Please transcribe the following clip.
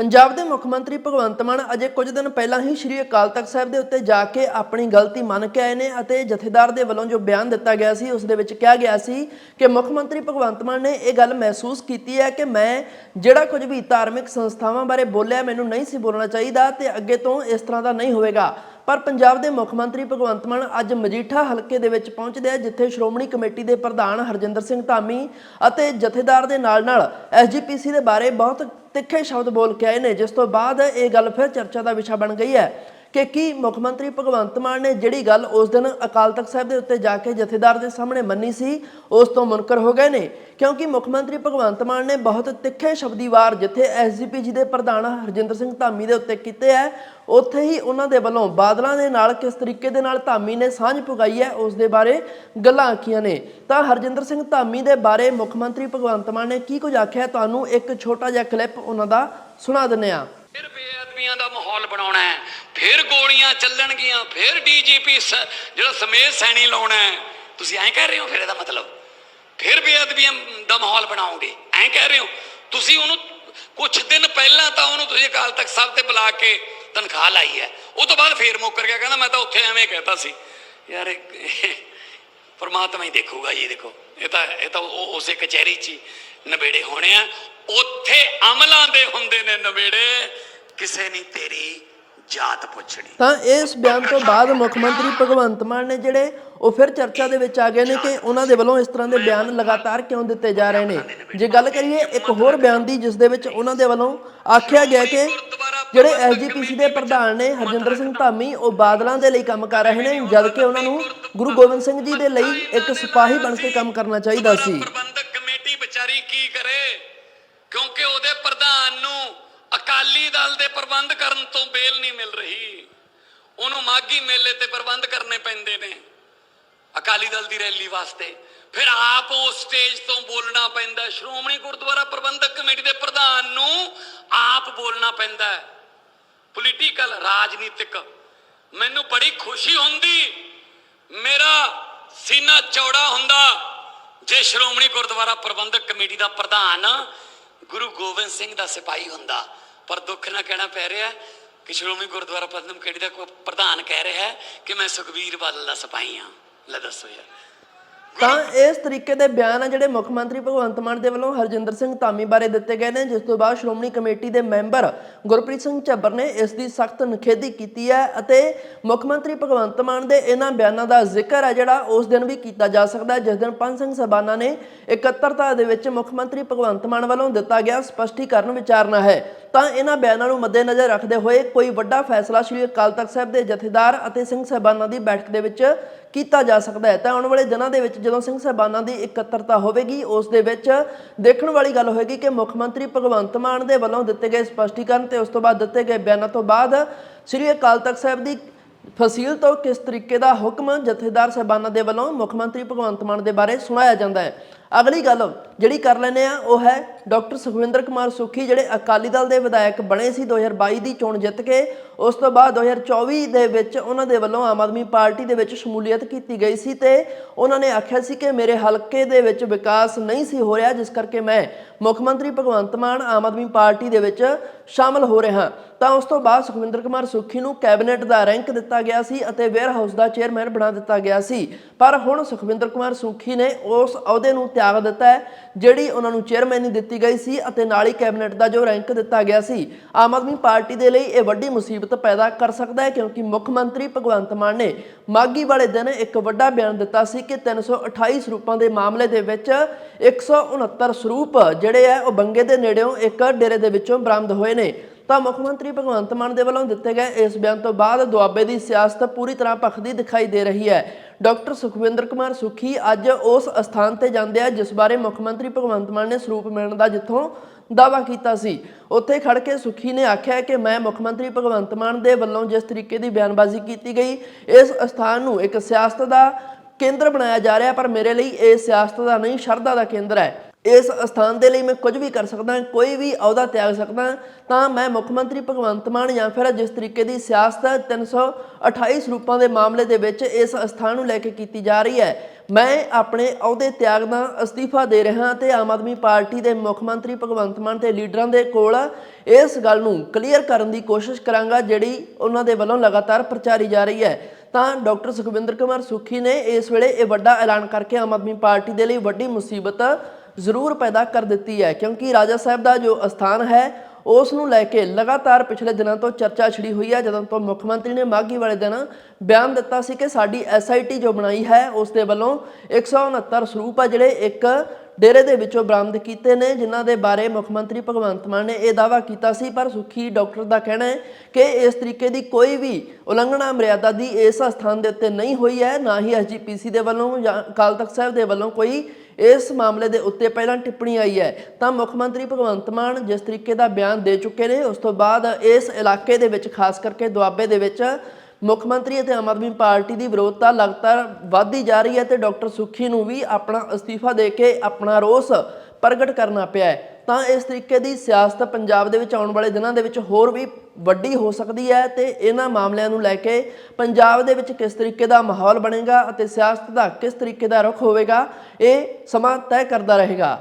ਪੰਜਾਬ ਦੇ ਮੁੱਖ ਮੰਤਰੀ ਭਗਵੰਤ ਮਾਨ ਅਜੇ ਕੁਝ ਦਿਨ ਪਹਿਲਾਂ ਹੀ ਸ੍ਰੀ ਅਕਾਲ ਤਖਤ ਸਾਹਿਬ ਦੇ ਉੱਤੇ ਜਾ ਕੇ ਆਪਣੀ ਗਲਤੀ ਮੰਨ ਕੇ ਆਏ ਨੇ ਅਤੇ ਜਥੇਦਾਰ ਦੇ ਵੱਲੋਂ ਜੋ ਬਿਆਨ ਦਿੱਤਾ ਗਿਆ ਸੀ, ਉਸ ਦੇ ਵਿੱਚ ਕਿਹਾ ਗਿਆ ਸੀ ਕਿ ਮੁੱਖ ਮੰਤਰੀ ਭਗਵੰਤ ਮਾਨ ਨੇ ਇਹ ਗੱਲ ਮਹਿਸੂਸ ਕੀਤੀ ਹੈ ਕਿ ਮੈਂ ਜਿਹੜਾ ਕੁਝ ਵੀ ਧਾਰਮਿਕ ਸੰਸਥਾਵਾਂ ਬਾਰੇ ਬੋਲਿਆ, ਮੈਨੂੰ ਨਹੀਂ ਸੀ ਬੋਲਣਾ ਚਾਹੀਦਾ ਤੇ ਅੱਗੇ ਤੋਂ ਇਸ ਤਰ੍ਹਾਂ ਦਾ ਨਹੀਂ ਹੋਵੇਗਾ। ਪਰ ਪੰਜਾਬ ਦੇ ਮੁੱਖ ਮੰਤਰੀ ਭਗਵੰਤ ਮਾਨ ਅੱਜ ਮਜੀਠਾ ਹਲਕੇ ਦੇ ਵਿੱਚ ਪਹੁੰਚਦੇ ਆ, ਜਿੱਥੇ ਸ਼੍ਰੋਮਣੀ ਕਮੇਟੀ ਦੇ ਪ੍ਰਧਾਨ ਹਰਜਿੰਦਰ ਸਿੰਘ ਧਾਮੀ ਅਤੇ ਜਥੇਦਾਰ ਦੇ ਨਾਲ-ਨਾਲ ਐਸਜੀਪੀਸੀ ਦੇ ਬਾਰੇ ਬਹੁਤ ਤਿੱਖੇ ਸ਼ਬਦ ਬੋਲ ਕੇ ਆਏ ਨੇ, ਜਿਸ ਤੋਂ ਬਾਅਦ ਇਹ ਗੱਲ ਫਿਰ ਚਰਚਾ ਦਾ ਵਿਸ਼ਾ ਬਣ ਗਈ ਹੈ। ਕਿ ਕੀ ਮੁੱਖ ਮੰਤਰੀ ਭਗਵੰਤ ਮਾਨ ਨੇ ਜਿਹੜੀ ਗੱਲ ਉਸ ਦਿਨ ਅਕਾਲ ਤਖਤ ਸਾਹਿਬ ਦੇ ਉੱਤੇ ਜਾ ਕੇ ਜਥੇਦਾਰ ਦੇ ਸਾਹਮਣੇ ਮੰਨੀ ਸੀ, ਉਸ ਤੋਂ ਮੁਨਕਰ ਹੋ ਗਏ ਨੇ। ਕਿਉਂਕਿ ਮੁੱਖ ਮੰਤਰੀ ਭਗਵੰਤ ਮਾਨ ਨੇ ਬਹੁਤ ਤਿੱਖੇ ਸ਼ਬਦੀ ਵਾਰ ਜਿੱਥੇ ਐਸਜੀਪੀਜੀ ਦੇ ਪ੍ਰਧਾਨ ਹਰਜਿੰਦਰ ਸਿੰਘ ਧਾਮੀ ਦੇ ਉੱਤੇ ਕੀਤੇ ਹੈ ਉੱਥੇ ਹੀ ਉਹਨਾਂ ਦੇ ਵੱਲੋਂ ਬਾਦਲਾਂ ਦੇ ਨਾਲ ਕਿਸ ਤਰੀਕੇ ਦੇ ਨਾਲ ਧਾਮੀ ਨੇ ਸਾਂਝ ਪੁਗਾਈ ਹੈ ਉਸ ਦੇ ਬਾਰੇ ਗੱਲਾਂ ਆਖੀਆਂ ਨੇ। ਤਾਂ ਹਰਜਿੰਦਰ ਸਿੰਘ ਧਾਮੀ ਦੇ ਬਾਰੇ ਮੁੱਖ ਮੰਤਰੀ ਭਗਵੰਤ ਮਾਨ ਨੇ ਕੀ ਕੁਝ ਆਖਿਆ, ਤੁਹਾਨੂੰ ਇੱਕ ਛੋਟਾ ਜਿਹਾ ਕਲਿੱਪ ਉਹਨਾਂ ਦਾ ਸੁਣਾ ਦਿੰਨੇ ਆ ਫਿਰ ਬੇਅਦਬੀਆਂ ਦਾ ਮਾਹੌਲ ਬਣਾਉਣਾ ਹੈ ਫਿਰ ਗੋਲੀਆਂ ਚੱਲਣਗੀਆਂ, ਫਿਰ ਡੀਜੀਪੀ ਜਿਹੜਾ ਸਮੇਤ ਸੈਣੀ ਲਾਉਣਾ ਤੁਸੀਂ ਐਂ ਕਹਿ ਰਹੇ ਹੋ ਫਿਰ ਇਹਦਾ ਮਤਲਬ? ਫਿਰ ਬੇਅਦਬੀਆਂ ਦਾ ਮਾਹੌਲ ਬਣਾਓਗੇ, ਐਂ ਕਹਿ ਰਹੇ ਹੋ? ਤੁਸੀਂ ਉਹਨੂੰ ਕੁਝ ਦਿਨ ਪਹਿਲਾਂ ਤਾਂ ਉਹਨੂੰ ਤੁਸੀਂ ਅਕਾਲ ਤਖਤ ਸਾਹਿਬ ਤੇ ਬੁਲਾ ਕੇ ਤਨਖਾਹ ਲਾਈ ਹੈ। ਉਹ ਤੋਂ ਬਾਅਦ ਫੇਰ ਮੁੱਕਰ ਗਿਆ, ਕਹਿੰਦਾ ਮੈਂ ਤਾਂ ਉੱਥੇ ਐਵੇਂ ਕਹਿਤਾ ਸੀ। ਯਾਰ ਪਰਮਾਤਮਾ ਹੀ ਦੇਖੂਗਾ ਜੀ, ਦੇਖੋ। ਇਹ ਤਾਂ ਇਹ ਤਾਂ ਉਹ ਉਸੇ ਕਚਹਿਰੀ 'ਚ ਹੀ ਨਵੇੜੇ ਹੋਣੇ ਆ। ਉੱਥੇ ਅਮਲਾਂ ਦੇ ਹੁੰਦੇ ਨੇ ਨਵੇੜੇ। ਕਿਸੇ ਨਹੀਂ ਤੇਰੀ ਜਾਤ ਪੁੱਛਣੀ। ਤਾਂ ਇਸ ਬਿਆਨ ਤੋਂ ਬਾਅਦ ਮੁੱਖ ਮੰਤਰੀ ਭਗਵੰਤ ਮਾਨ ਨੇ ਜਿਹੜੇ ਉਹ ਫਿਰ ਚਰਚਾ ਦੇ ਵਿੱਚ ਆ ਗਏ ਨੇ ਕਿ ਉਹਨਾਂ ਦੇ ਵੱਲੋਂ ਇਸ ਤਰ੍ਹਾਂ ਦੇ ਬਿਆਨ ਲਗਾਤਾਰ ਕਿਉਂ ਦਿੱਤੇ ਜਾ ਰਹੇ ਨੇ? ਜੇ ਗੱਲ ਕਰੀਏ ਇੱਕ ਹੋਰ ਬਿਆਨ ਦੀ ਜਿਸ ਦੇ ਵਿੱਚ ਉਹਨਾਂ ਦੇ ਵੱਲੋਂ ਆਖਿਆ ਗਿਆ ਕਿ ਜਿਹੜੇ ਐਸਜੀਪੀਸੀ ਦੇ ਪ੍ਰਧਾਨ ਨੇ ਹਰਜਿੰਦਰ ਸਿੰਘ ਧਾਮੀ ਉਹ ਬਾਦਲਾਂ ਦੇ ਲਈ ਕੰਮ ਕਰ ਰਹੇ ਨੇ ਜਦ ਕਿ ਉਹਨਾਂ ਨੂੰ ਗੁਰੂ ਗੋਬਿੰਦ ਸਿੰਘ ਜੀ ਦੇ ਲਈ ਇੱਕ ਸਿਪਾਹੀ ਬਣ ਕੇ ਕੰਮ ਕਰਨਾ ਚਾਹੀਦਾ ਸੀ। ਪ੍ਰਬੰਧਕ ਕਮੇਟੀ ਵਿਚਾਰੀ ਕੀ ਕਰੇ? ਕਿਉਂਕਿ ਉਹਦੇ ਪ੍ਰਧਾਨ ਨੂੰ ਅਕਾਲੀ ਦਲ ਦੇ ਪ੍ਰਬੰਧ ਕਰਨ ਤੋਂ ਬੇਲ ਨਹੀਂ ਮਿਲ ਰਹੀ। ਉਹਨੂੰ ਮਾਗੀ ਮੇਲੇ ਤੇ ਪ੍ਰਬੰਧ ਕਰਨੇ ਪੈਂਦੇ ਨੇ। ਅਕਾਲੀ ਦਲ ਦੀ ਰੈਲੀ ਵਾਸਤੇ। ਫਿਰ ਆਪ ਉਸ ਸਟੇਜ ਤੋਂ ਬੋਲਣਾ ਪੈਂਦਾ। ਸ਼੍ਰੋਮਣੀ ਗੁਰਦੁਆਰਾ ਪ੍ਰਬੰਧਕ ਕਮੇਟੀ ਦੇ ਪ੍ਰਧਾਨ ਨੂੰ ਆਪ ਬੋਲਣਾ ਪੈਂਦਾ ਪੋਲੀਟੀਕਲ ਰਾਜਨੀਤਿਕ। ਮੈਨੂੰ ਬੜੀ ਖੁਸ਼ੀ ਹੁੰਦੀ। ਮੇਰਾ ਸੀਨਾ ਚੌੜਾ ਹੁੰਦਾ। ਜੇ ਸ਼੍ਰੋਮਣੀ ਗੁਰਦੁਆਰਾ ਪ੍ਰਬੰਧਕ ਕਮੇਟੀ ਦਾ ਪ੍ਰਧਾਨ ਗੁਰੂ ਗੋਬਿੰਦ ਸਿੰਘ ਦਾ ਸਿਪਾਹੀ ਹੁੰਦਾ। ਪਰ ਦੁੱਖ ਨਾਲ ਕਹਿਣਾ ਪੈ ਰਿਹਾ ਕਿ ਸ਼੍ਰੋਮਣੀ ਗੁਰਦੁਆਰਾ ਪ੍ਰਬੰਧਕ ਕਮੇਟੀ ਦਾ ਪ੍ਰਧਾਨ ਕਹਿ ਰਿਹਾ ਹੈ ਕਿ ਮੈਂ ਸੁਖਬੀਰ ਬਾਦਲ ਦਾ ਸਿਪਾਹੀ ਹਾਂ। ਲੈ ਦੱਸੋ ਯਾਰ। ਤਾਂ ਇਸ ਤਰੀਕੇ ਦੇ ਬਿਆਨ ਆ ਜਿਹੜੇ ਮੁੱਖ ਮੰਤਰੀ ਭਗਵੰਤ ਮਾਨ ਦੇ ਵੱਲੋਂ ਹਰਜਿੰਦਰ ਸਿੰਘ ਧਾਮੀ ਬਾਰੇ ਦਿੱਤੇ ਗਏ ਨੇ, ਜਿਸ ਤੋਂ ਬਾਅਦ ਸ਼੍ਰੋਮਣੀ ਕਮੇਟੀ ਦੇ ਮੈਂਬਰ ਗੁਰਪ੍ਰੀਤ ਸਿੰਘ ਝੱਬਰ ਨੇ ਇਸ ਦੀ ਸਖਤ ਨਿਖੇਧੀ ਕੀਤੀ ਹੈ ਅਤੇ ਮੁੱਖ ਮੰਤਰੀ ਭਗਵੰਤ ਮਾਨ ਦੇ ਇਹਨਾਂ ਬਿਆਨਾਂ ਦਾ ਜ਼ਿਕਰ ਹੈ ਜਿਹੜਾ ਉਸ ਦਿਨ ਵੀ ਕੀਤਾ ਜਾ ਸਕਦਾ ਹੈ, ਜਿਸ ਦਿਨ ਪੰਜ ਸਿੰਘ ਸਬਾਨਾ ਨੇ ਇਕੱਤਰਤਾ ਦੇ ਵਿੱਚ ਮੁੱਖ ਮੰਤਰੀ ਭਗਵੰਤ ਮਾਨ ਵੱਲੋਂ ਦਿੱਤਾ ਗਿਆ ਸਪਸ਼ਟੀਕਰਨ ਵਿਚਾਰਨਾ ਹੈ। ਤਾਂ ਇਹਨਾਂ ਬਿਆਨਾਂ ਨੂੰ ਮੱਦੇਨਜ਼ਰ ਰੱਖਦੇ ਹੋਏ ਕੋਈ ਵੱਡਾ ਫੈਸਲਾ ਸ੍ਰੀ ਅਕਾਲ ਤਖਤ ਸਾਹਿਬ ਦੇ ਜਥੇਦਾਰ ਅਤੇ ਸਿੰਘ ਸਹਿਬਾਨਾਂ ਦੀ ਬੈਠਕ ਦੇ ਵਿੱਚ ਕੀਤਾ ਜਾ ਸਕਦਾ ਹੈ। ਤਾਂ ਆਉਣ ਵਾਲੇ ਦਿਨਾਂ ਦੇ ਵਿੱਚ ਜਦੋਂ ਸਿੰਘ ਸਹਿਬਾਨਾਂ ਦੀ ਇਕੱਤਰਤਾ ਹੋਵੇਗੀ, ਉਸ ਦੇ ਵਿੱਚ ਦੇਖਣ ਵਾਲੀ ਗੱਲ ਹੋਏਗੀ ਕਿ ਮੁੱਖ ਮੰਤਰੀ ਭਗਵੰਤ ਮਾਨ ਦੇ ਵੱਲੋਂ ਦਿੱਤੇ ਗਏ ਸਪਸ਼ਟੀਕਰਨ ਤੇ ਉਸ ਤੋਂ ਬਾਅਦ ਦਿੱਤੇ ਗਏ ਬਿਆਨਾਂ ਤੋਂ ਬਾਅਦ ਸ੍ਰੀ ਅਕਾਲ ਤਖਤ ਸਾਹਿਬ ਦੀ ਫਸੀਲ ਤੋਂ ਕਿਸ ਤਰੀਕੇ ਦਾ ਹੁਕਮ ਜਥੇਦਾਰ ਸਹਿਬਾਨਾਂ ਦੇ ਵੱਲੋਂ ਮੁੱਖ ਮੰਤਰੀ ਭਗਵੰਤ ਮਾਨ ਦੇ ਬਾਰੇ ਸੁਣਾਇਆ ਜਾਂਦਾ ਹੈ। ਅਗਲੀ ਗੱਲ ਜਿਹੜੀ ਕਰ ਲੈਨੇ ਆ ਉਹ ਹੈ ਡਾਕਟਰ ਸੁਖਵਿੰਦਰ ਕੁਮਾਰ ਸੁਖੀ ਜਿਹੜੇ ਅਕਾਲੀ ਦਲ ਦੇ ਵਿਧਾਇਕ ਬਣੇ ਸੀ 2022 ਦੀ ਚੋਣ ਜਿੱਤ ਕੇ, ਉਸ ਤੋਂ ਬਾਅਦ 2024 ਦੇ ਵਿੱਚ ਉਹਨਾਂ ਦੇ ਵੱਲੋਂ ਆਮ ਆਦਮੀ ਪਾਰਟੀ ਦੇ ਵਿੱਚ ਸ਼ਮੂਲੀਅਤ ਕੀਤੀ ਗਈ ਸੀ ਤੇ ਉਹਨਾਂ ਨੇ ਆਖਿਆ ਸੀ ਕਿ ਮੇਰੇ ਹਲਕੇ ਦੇ ਵਿੱਚ ਵਿਕਾਸ ਨਹੀਂ ਸੀ ਹੋ ਰਿਹਾ, ਜਿਸ ਕਰਕੇ ਮੈਂ ਮੁੱਖ ਮੰਤਰੀ ਭਗਵੰਤ ਮਾਨ ਆਮ ਆਦਮੀ ਪਾਰਟੀ ਦੇ ਵਿੱਚ ਸ਼ਾਮਲ ਹੋ ਰਿਹਾ। ਤਾਂ ਉਸ ਤੋਂ ਬਾਅਦ ਸੁਖਵਿੰਦਰ ਕੁਮਾਰ ਸੁਖੀ ਨੂੰ ਕੈਬਨਿਟ ਦਾ ਰੈਂਕ ਦਿੱਤਾ ਗਿਆ ਸੀ ਅਤੇ ਵੇਅਰ ਹਾਊਸ ਦਾ ਚੇਅਰਮੈਨ ਬਣਾ ਦਿੱਤਾ ਗਿਆ ਸੀ। ਪਰ ਹੁਣ ਸੁਖਵਿੰਦਰ ਕੁਮਾਰ ਸੁਖੀ ਨੇ ਉਸ ਅਹੁਦੇ ਨੂੰ ਤਿਆਗ ਦਿੱਤਾ ਹੈ, ਜਿਹੜੀ ਉਹਨਾਂ ਨੂੰ ਚੇਅਰਮੈਨ ਚੇਅਰਮੈਨੀ ਦਿੱਤੀ ਗਈ ਸੀ ਅਤੇ ਨਾਲ ਹੀ ਕੈਬਨਿਟ ਦਾ ਜੋ ਰੈਂਕ ਦਿੱਤਾ ਗਿਆ ਸੀ, ਆਮ ਆਦਮੀ ਪਾਰਟੀ ਦੇ ਲਈ ਇਹ ਵੱਡੀ ਮੁਸੀਬਤ ਪੈਦਾ ਕਰ ਸਕਦਾ ਹੈ ਕਿਉਂਕਿ ਮੁੱਖ ਮੰਤਰੀ ਭਗਵੰਤ ਮਾਨ ਨੇ ਮਾਗੀ ਵਾਲੇ ਦਿਨ ਇੱਕ ਵੱਡਾ ਬਿਆਨ ਦਿੱਤਾ ਸੀ ਕਿ 328 ਸਰੂਪਾਂ ਦੇ ਮਾਮਲੇ ਦੇ ਵਿੱਚ 169 ਸਰੂਪ ਜਿਹੜੇ ਆ ਉਹ ਬੰਗੇ ਦੇ ਨੇੜਿਓਂ ਇੱਕ ਡੇਰੇ ਦੇ ਵਿੱਚੋਂ ਬਰਾਮਦ ਹੋਏ ਨੇ। ਤਾਂ ਮੁੱਖ ਮੰਤਰੀ ਭਗਵੰਤ ਮਾਨ ਦੇ ਵੱਲੋਂ ਦਿੱਤੇ ਗਏ ਇਸ ਬਿਆਨ ਤੋਂ ਬਾਅਦ ਦੁਆਬੇ ਦੀ ਸਿਆਸਤ ਪੂਰੀ ਤਰ੍ਹਾਂ ਭਖਦੀ ਦਿਖਾਈ ਦੇ ਰਹੀ ਹੈ। ਡਾਕਟਰ ਸੁਖਵਿੰਦਰ ਕੁਮਾਰ ਸੁਖੀ ਅੱਜ ਉਸ ਅਸਥਾਨ ਤੇ ਜਾਂਦੇ ਆ, ਜਿਸ ਬਾਰੇ ਮੁੱਖ ਮੰਤਰੀ ਭਗਵੰਤ ਮਾਨ ਨੇ ਸਰੂਪ ਮਿਲਣ ਦਾ ਜਿੱਥੋਂ ਦਾਵਾ ਕੀਤਾ ਸੀ। ਉੱਥੇ ਖੜ ਕੇ ਸੁਖੀ ਨੇ ਆਖਿਆ ਕਿ ਮੈਂ ਮੁੱਖ ਮੰਤਰੀ ਭਗਵੰਤ ਮਾਨ ਦੇ ਵੱਲੋਂ ਜਿਸ ਤਰੀਕੇ ਦੀ ਬਿਆਨਬਾਜ਼ੀ ਕੀਤੀ ਗਈ, ਇਸ ਅਸਥਾਨ ਨੂੰ ਇੱਕ ਸਿਆਸਤ ਦਾ ਕੇਂਦਰ ਬਣਾਇਆ ਜਾ ਰਿਹਾ, ਪਰ ਮੇਰੇ ਲਈ ਇਹ ਸਿਆਸਤ ਦਾ ਨਹੀਂ, ਸ਼ਰਧਾ ਦਾ ਕੇਂਦਰ ਹੈ। ਇਸ ਅਸਥਾਨ ਦੇ ਲਈ ਮੈਂ ਕੁਝ ਵੀ ਕਰ ਸਕਦਾ, ਕੋਈ ਵੀ ਅਹੁਦਾ ਤਿਆਗ ਸਕਦਾ, ਤਾਂ ਮੈਂ ਮੁੱਖ ਮੰਤਰੀ ਭਗਵੰਤ ਮਾਨ ਜਾਂ ਫਿਰ ਜਿਸ ਤਰੀਕੇ ਦੀ ਸਿਆਸਤ 328 ਸਰੂਪਾਂ ਦੇ ਮਾਮਲੇ ਦੇ ਵਿੱਚ ਇਸ ਅਸਥਾਨ ਨੂੰ ਲੈ ਕੇ ਕੀਤੀ ਜਾ ਰਹੀ ਹੈ, ਮੈਂ ਆਪਣੇ ਅਹੁਦੇ ਤਿਆਗ ਦਾ ਅਸਤੀਫਾ ਦੇ ਰਿਹਾ ਤੇ ਆਮ ਆਦਮੀ ਪਾਰਟੀ ਦੇ ਮੁੱਖ ਮੰਤਰੀ ਭਗਵੰਤ ਮਾਨ ਤੇ ਲੀਡਰਾਂ ਦੇ ਕੋਲ ਇਸ ਗੱਲ ਨੂੰ ਕਲੀਅਰ ਕਰਨ ਦੀ ਕੋਸ਼ਿਸ਼ ਕਰਾਂਗਾ, ਜਿਹੜੀ ਉਹਨਾਂ ਦੇ ਵੱਲੋਂ ਲਗਾਤਾਰ ਪ੍ਰਚਾਰੀ ਜਾ ਰਹੀ ਹੈ। ਤਾਂ ਡਾਕਟਰ ਸੁਖਵਿੰਦਰ ਕੁਮਾਰ ਸੁੱਖੀ ਨੇ ਇਸ ਵੇਲੇ ਇਹ ਵੱਡਾ ਐਲਾਨ ਕਰਕੇ ਆਮ ਆਦਮੀ ਪਾਰਟੀ ਦੇ ਲਈ ਵੱਡੀ ਮੁਸੀਬਤ ਜ਼ਰੂਰ ਪੈਦਾ ਕਰ ਦਿੱਤੀ ਹੈ, ਕਿਉਂਕਿ ਰਾਜਾ ਸਾਹਿਬ ਦਾ ਜੋ ਅਸਥਾਨ ਹੈ ਉਸ ਨੂੰ ਲੈ ਕੇ ਲਗਾਤਾਰ ਪਿਛਲੇ ਦਿਨਾਂ ਤੋਂ ਚਰਚਾ ਛਿੜੀ ਹੋਈ ਹੈ, ਜਦੋਂ ਤੋਂ ਮੁੱਖ ਮੰਤਰੀ ਨੇ ਮਾਘੀ ਵਾਲੇ ਦਿਨ ਬਿਆਨ ਦਿੱਤਾ ਸੀ ਕਿ ਸਾਡੀ ਐਸਆਈਟੀ ਜੋ ਬਣਾਈ ਹੈ ਉਸ ਦੇ ਵੱਲੋਂ 169 ਸਰੂਪ ਆ ਜਿਹੜੇ ਇੱਕ ਡੇਰੇ ਦੇ ਵਿੱਚੋਂ ਬਰਾਮਦ ਕੀਤੇ ਨੇ, ਜਿਨ੍ਹਾਂ ਦੇ ਬਾਰੇ ਮੁੱਖ ਮੰਤਰੀ ਭਗਵੰਤ ਮਾਨ ਨੇ ਇਹ ਦਾਅਵਾ ਕੀਤਾ ਸੀ, ਪਰ ਸੁਖੀ ਡਾਕਟਰ ਦਾ ਕਹਿਣਾ ਹੈ ਕਿ ਇਸ ਤਰੀਕੇ ਦੀ ਕੋਈ ਵੀ ਉਲੰਘਣਾ ਮਰਿਆਦਾ ਦੀ ਇਸ ਸਥਾਨ ਦੇ ਉੱਤੇ ਨਹੀਂ ਹੋਈ ਹੈ, ਨਾ ਹੀ ਐਸਜੀਪੀਸੀ ਦੇ ਵੱਲੋਂ ਜਾਂ ਅਕਾਲ ਤਖਤ ਸਾਹਿਬ ਦੇ ਵੱਲੋਂ ਕੋਈ ਇਸ ਮਾਮਲੇ ਦੇ ਉੱਤੇ ਪਹਿਲਾਂ ਟਿੱਪਣੀ ਆਈ ਹੈ। ਤਾਂ ਮੁੱਖ ਮੰਤਰੀ ਭਗਵੰਤ ਮਾਨ ਜਿਸ ਤਰੀਕੇ ਦਾ ਬਿਆਨ ਦੇ ਚੁੱਕੇ ਨੇ, ਉਸ ਤੋਂ ਬਾਅਦ ਇਸ ਇਲਾਕੇ ਦੇ ਵਿੱਚ, ਖਾਸ ਕਰਕੇ ਦੁਆਬੇ ਦੇ ਵਿੱਚ ਮੁੱਖ ਮੰਤਰੀ ਅਤੇ ਆਮ ਆਦਮੀ ਪਾਰਟੀ ਦੀ ਵਿਰੋਧਤਾ ਲਗਾਤਾਰ ਵੱਧਦੀ ਜਾ ਰਹੀ ਹੈ ਤੇ ਡਾਕਟਰ ਸੁਖੀ ਨੂੰ ਵੀ ਆਪਣਾ ਅਸਤੀਫਾ ਦੇ ਕੇ ਆਪਣਾ ਰੋਸ ਪ੍ਰਗਟ ਕਰਨਾ ਪਿਆ ਹੈ। ਤਾਂ ਇਸ ਤਰੀਕੇ ਦੀ ਸਿਆਸਤ ਪੰਜਾਬ ਦੇ ਵਿੱਚ ਆਉਣ ਵਾਲੇ ਦਿਨਾਂ ਦੇ ਵਿੱਚ ਹੋਰ ਵੀ ਵੱਡੀ ਹੋ ਸਕਦੀ ਹੈ ਤੇ ਇਹਨਾਂ ਮਾਮਲਿਆਂ ਨੂੰ ਲੈ ਕੇ ਪੰਜਾਬ ਦੇ ਵਿੱਚ ਕਿਸ ਤਰੀਕੇ ਦਾ ਮਾਹੌਲ ਬਣੇਗਾ ਅਤੇ ਸਿਆਸਤ ਦਾ ਕਿਸ ਤਰੀਕੇ ਦਾ ਰੁਖ ਹੋਵੇਗਾ, ਇਹ ਸਮਾਂ ਤੈਅ ਕਰਦਾ ਰਹੇਗਾ।